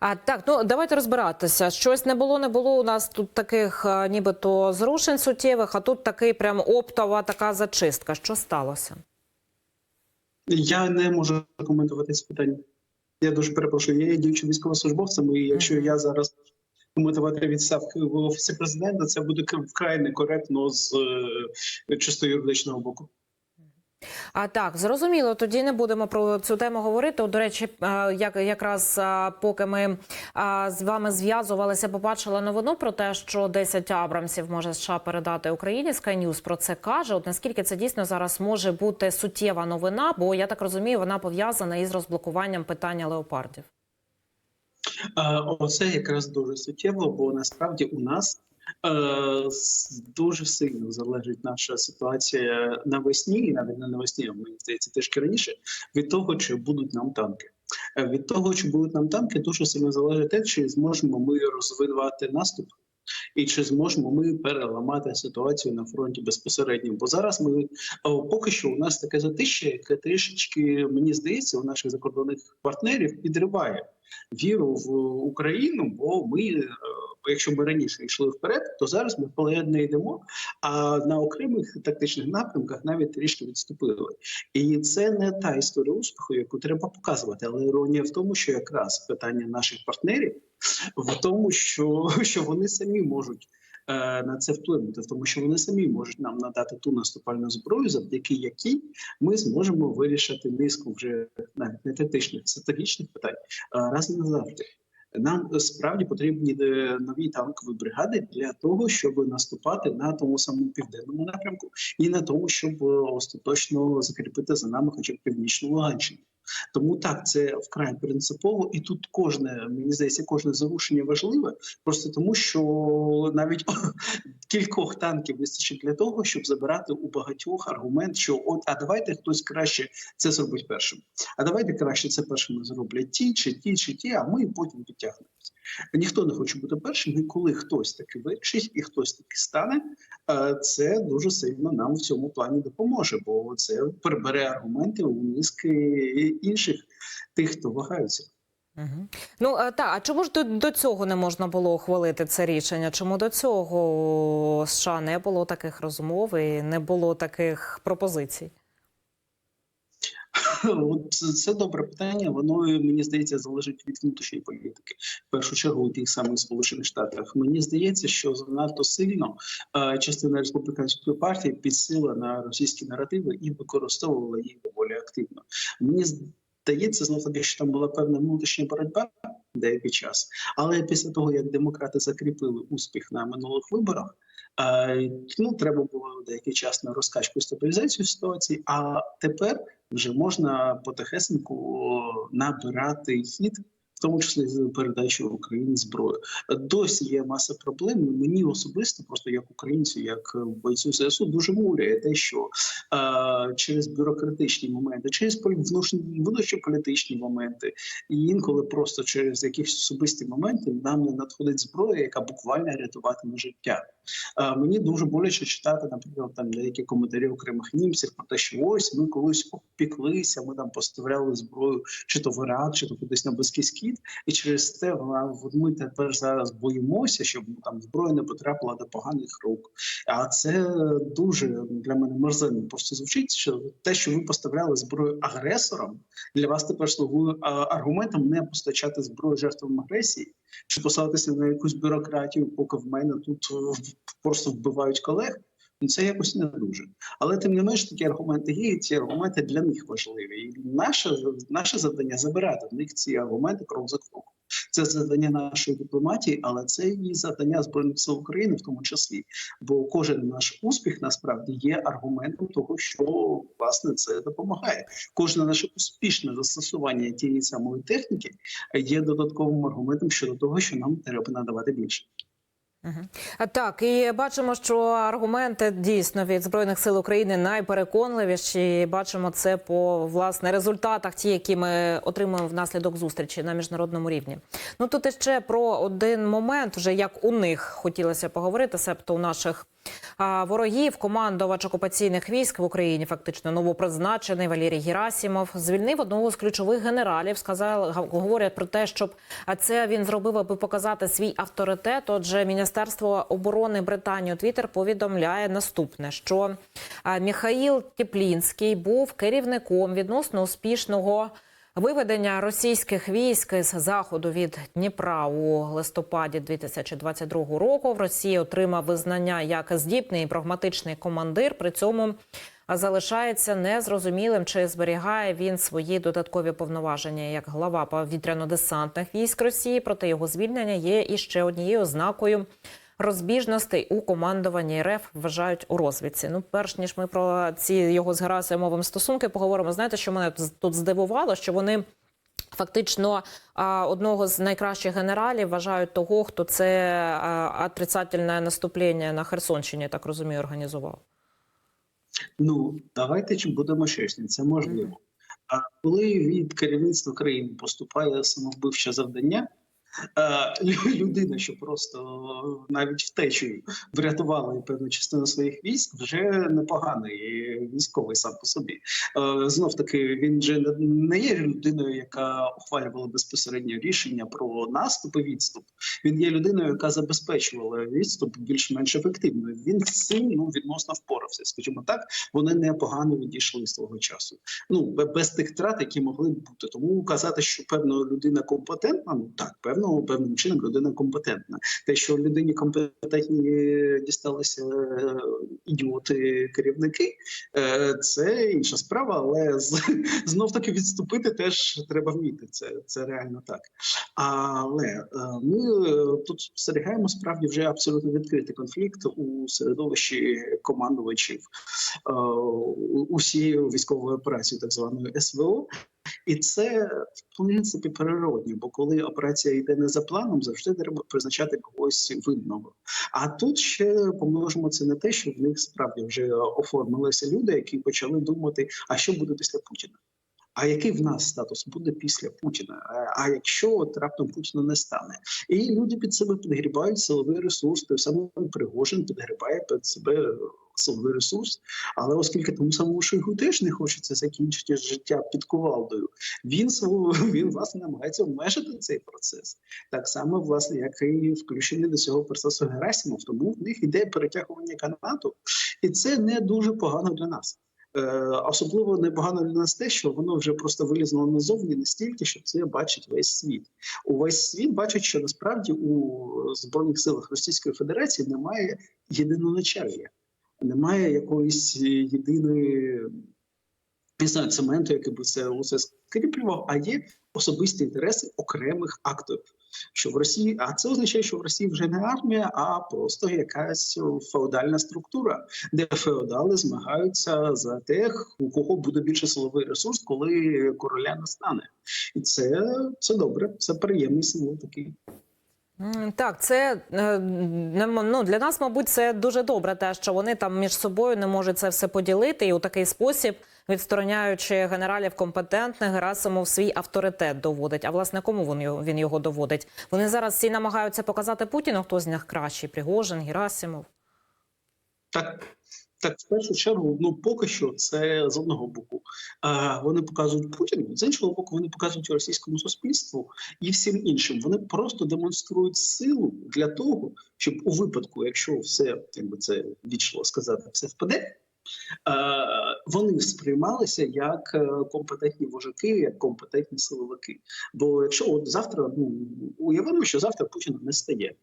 А так, ну давайте розбиратися. Щось не було, не було у нас тут таких, е, нібито зрушень суттєвих, а тут такий прям оптова така зачистка. Що сталося? Я не можу коментувати це питання. Я дуже перепрошую. Я є діючим військовослужбовцем, і якщо я зараз коментувати відставки в офісі президента, це буде вкрай некоректно з е, чисто юридичного боку. А так, зрозуміло, тоді не будемо про цю тему говорити. От, До речі, як якраз поки ми з вами зв'язувалися, побачила новину про те, що 10 абрамсів може США передати Україні. News про це каже. От наскільки це дійсно зараз може бути суттєва новина? Бо я так розумію, вона пов'язана із розблокуванням питання леопардів. Е, Оце якраз дуже суттєво, бо насправді у нас дуже сильно залежить наша ситуація навесні, і навіть не навесні, а мені здається, трішки раніше, від того, чи будуть нам танки. Е, Від того, чи будуть нам танки, дуже сильно залежить те, чи зможемо ми розвивати наступ. І чи зможемо ми переламати ситуацію на фронті безпосередньо? Бо зараз ми поки що у нас таке затище, яке трішечки мені здається, у наших закордонних партнерів підриває віру в Україну, бо ми, е, якщо ми раніше йшли вперед, то зараз ми вперед не йдемо. А на окремих тактичних напрямках навіть трішки відступили. І це не та історія успіху, яку треба показувати. Але іронія в тому, що якраз питання наших партнерів в тому, що, що вони самі можуть. е, На це вплинути, в тому, що вони самі можуть нам надати ту наступальну зброю, завдяки якій ми зможемо вирішити низку вже навіть не тактичних, стратегічних питань е, раз і назавжди. Нам справді потрібні е, нові танкові бригади для того, щоб наступати на тому самому південному напрямку, і на тому, щоб е, остаточно закріпити за нами, хоча б північну Луганщину. Тому так це вкрай принципово, і тут кожне мені здається, кожне зарушення важливе, просто тому, що навіть кількох танків вистачить для того, щоб забирати у багатьох аргумент, що от а давайте хтось краще це зробить першим. А давайте краще це першими зроблять ті, чи ті, чи ті, а ми потім підтягнемося. Ніхто не хоче бути першим, і коли хтось таки вирішить і хтось таки стане, е, це дуже сильно нам в цьому плані допоможе, бо це прибере аргументи у низки інших тих, хто вагається. Угу. Ну а, та а чому ж до, до цього не можна було ухвалити це рішення? Чому до цього США не було таких розмов і не було таких пропозицій? Це добре питання. Воно мені здається залежить від внутрішньої політики. В першу чергу у тих самих сполучених штатах. Мені здається, що занадто сильно е, частина республіканської партії підсила на російські наративи і використовувала їх доволі активно. Мені здається, знов таки, що там була певна внутрішня боротьба деякий час, але після того як демократи закріпили успіх на минулих виборах. Е, Ну, треба було деякий час на розкачку стабілізацію ситуації. А тепер вже можна потихесеньку набирати хід, в тому числі з передачою Україні зброї. Досі є маса проблем. Мені особисто, просто як українцю, як бойцю ЗСУ, дуже муряє те, що е, через бюрократичні моменти, через внутрішньополітичні моменти, і інколи просто через якісь особисті моменти нам не надходить зброя, яка буквально рятуватиме життя. Е, Мені дуже боляче читати, наприклад, там деякі коментарі окремих німців про те, що ось ми колись опіклися, ми там поставляли зброю, чи то в Ірак, чи то кудись на Близький Схід, і через те ми тепер зараз боїмося, щоб там зброя не потрапила до поганих рук. А це дуже для мене мерзенно просто звучить. Що те, що ви поставляли зброю агресорам, для вас тепер слугує аргументом не постачати зброю жертвам агресії, чи посилатися на якусь бюрократію, поки в мене тут просто вбивають колег. Ну це якось не дуже. Але тим не менш такі аргументи є, і ці аргументи для них важливі. І наше наше завдання забирати в них ці аргументи крок за кроком. Це завдання нашої дипломатії, але це і завдання збройних сил України, в тому числі. Бо кожен наш успіх насправді є аргументом того, що власне це допомагає. Кожне наше успішне застосування тієї самої техніки є додатковим аргументом щодо того, що нам треба надавати більше. Так, і бачимо, що аргументи дійсно від збройних сил України найпереконливіші. Бачимо це по власне результатах, ті, які ми отримуємо внаслідок зустрічі на міжнародному рівні. Ну тут ще про один момент, вже як у них хотілося поговорити, себто у наших ворогів. Командувач окупаційних військ в Україні, фактично новопризначений Валерій Герасімов, звільнив одного з ключових генералів. Сказали, говорять про те, щоб це він зробив, аби показати свій авторитет. Отже, Міністерство оборони Британії у Твіттер повідомляє наступне: що Міхаїл Теплінський був керівником відносно успішного. Виведення російських військ з заходу від Дніпра у листопаді 2022 року в Росії отримав визнання як здібний і прагматичний командир. При цьому залишається незрозумілим, чи зберігає він свої додаткові повноваження як глава повітряно-десантних військ Росії. Проте його звільнення є іще однією ознакою розбіжностей у командуванні РФ вважають у розвідці. Ну, перш ніж ми про ці його з Герасимовим стосунки поговоримо. Знаєте, що мене тут здивувало, що вони. Фактично одного з найкращих генералів вважають того, хто це отрицательне наступлення на Херсонщині, я так розумію, організував. Ну давайте чи будемо чесні, це можливо. А коли від керівництва країни поступає самовбивче завдання, людина, що просто навіть втечею врятувала певну частину своїх військ, вже непоганий військовий сам по собі. Е, Знов таки, він же не- є людиною, яка ухвалювала безпосередньо рішення про наступ і відступ. Він є людиною, яка забезпечувала відступ більш-менш ефективно. Він з цим ну відносно впорався. Скажімо так, вони непогано відійшли свого часу. Ну без тих втрат, які могли б бути. Тому казати, що певна людина компетентна, ну так, певно, певним чином людина компетентна. Те, що людині компетентні дісталися е, ідіоти керівники, е, це інша справа, але знов таки відступити теж треба вміти. Це, це реально так. Але е, ми тут спостерігаємо справді вже абсолютно відкритий конфлікт у середовищі командувачів усієї військової операції, так званої СВО. І це в принципі природні, бо коли операція йде не за планом, завжди треба призначати когось винного. А тут ще помножимо це на те, що в них справді вже оформилися люди, які почали думати, а що буде після Путіна. А який в нас статус буде після Путіна? А якщо от раптом Путіна не стане, і люди під себе підгрібають силовий ресурс, той самий Пригожин підгрібає під себе силовий ресурс. Але оскільки тому самому Шойгу теж не хочеться закінчити життя під кувалдою, він свого він власне намагається обмежити цей процес. Так само, власне, як і включений до цього процесу Герасимов. Тому в них іде перетягування канату, і це не дуже погано для нас. Е, особливо непогано для нас те, що воно вже просто вилізло назовні настільки, що це бачить весь світ. Увесь світ бачить, що насправді у збройних силах Російської Федерації немає єдиноначалія, немає якоїсь єдиної не знаю, цементу, який би це усе скріплював, а є особисті інтереси окремих акторів. Що в Росії, а це означає, що в Росії вже не армія, а просто якась феодальна структура, де феодали змагаються за тих, у кого буде більше силовий ресурс, коли короля настане, і це, це добре, це приємний символ такий. Так, це е, ну, для нас, мабуть, це дуже добре, те, що вони там між собою не можуть це все поділити, і у такий спосіб, відстороняючи генералів компетентних, Герасимов свій авторитет доводить. А власне, кому він він його доводить? Вони зараз всі намагаються показати Путіну, хто з них кращий: Пригожин, Герасимов. Так, так, в першу чергу, ну поки що це з одного боку. А, вони показують Путіну, з іншого боку, вони показують російському суспільству і всім іншим. Вони просто демонструють силу для того, щоб у випадку, якщо все якби це вічливо сказати, все впаде. Вони сприймалися як е, компетентні вожаки, як компетентні силовики. Бо якщо от завтра, ну уявимо, що завтра Путіна не стає,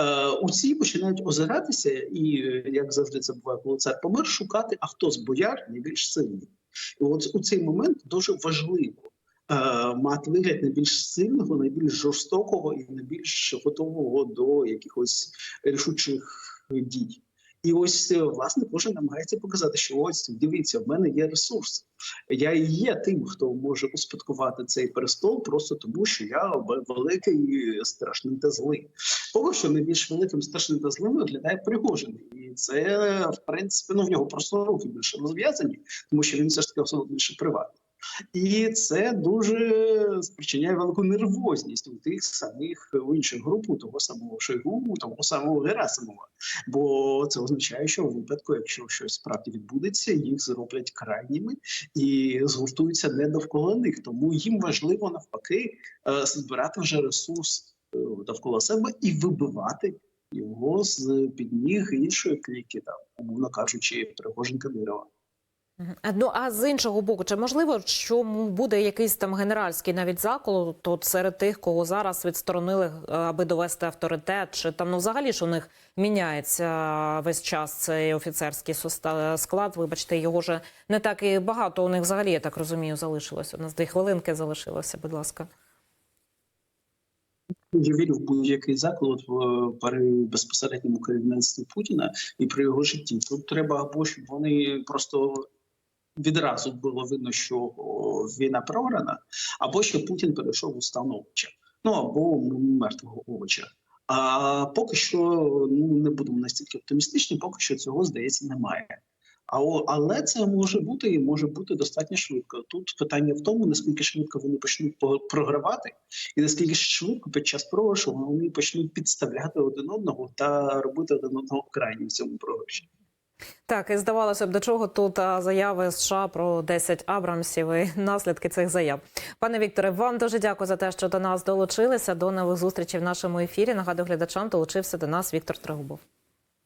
Е, усі починають озиратися, і е, як завжди це буває, коли цар помер, шукати, а хто з бояр найбільш сильний. І от у цей момент дуже важливо е, мати вигляд найбільш сильного, найбільш жорстокого і найбільш готового до якихось рішучих дій. І ось е, власне кожен намагається показати, що ось дивіться, в мене є ресурс. Я і є тим, хто може успадкувати цей престол, просто тому, що я великий, страшний та злий. Поки що найбільш великим страшним та злим виглядає Пригожин. І це в принципі ну в нього просто руки більше розв'язані, тому що він все ж таки особливо більше приватний. І це дуже спричиняє велику нервозність у тих самих у інших груп, у того самого Шойгу, того самого Герасимова. Бо це означає, що у випадку, якщо щось справді відбудеться, їх зроблять крайніми і згуртуються не довкола них. Тому їм важливо навпаки е, збирати вже ресурс е, довкола себе і вибивати його з під ніг іншої кліки, там умовно кажучи, Пригожин Кадирова. Ну а з іншого боку, чи можливо, що буде якийсь там генеральський навіть заколот от серед тих, кого зараз відсторонили, е, аби довести авторитет, чи там ну взагалі ж у них міняється весь час цей офіцерський склад? Вибачте, його вже не так і багато. У них взагалі я так розумію, залишилося. У нас дві хвилинки залишилося. Будь ласка. Я вірю в будь-який заклад при безпосередньому керівництві Путіна і при його житті. Тут треба або щоб вони просто відразу було видно, що війна програна, або що Путін перейшов у стан овоча. Ну або мертвого овоча. А поки що ну не будемо настільки оптимістичні, поки що цього здається немає. А але це може бути і може бути достатньо швидко. Тут питання в тому, наскільки швидко вони почнуть програвати, і наскільки швидко під час програшу вони почнуть підставляти один одного та робити один одного крайнім в цьому програші. Так, і здавалося б, до чого тут заяви США про 10 Абрамсів і наслідки цих заяв. Пане Вікторе, вам дуже дякую за те, що до нас долучилися. До нових зустрічей в нашому ефірі. Нагадую глядачам, долучився до нас Віктор Трегубов.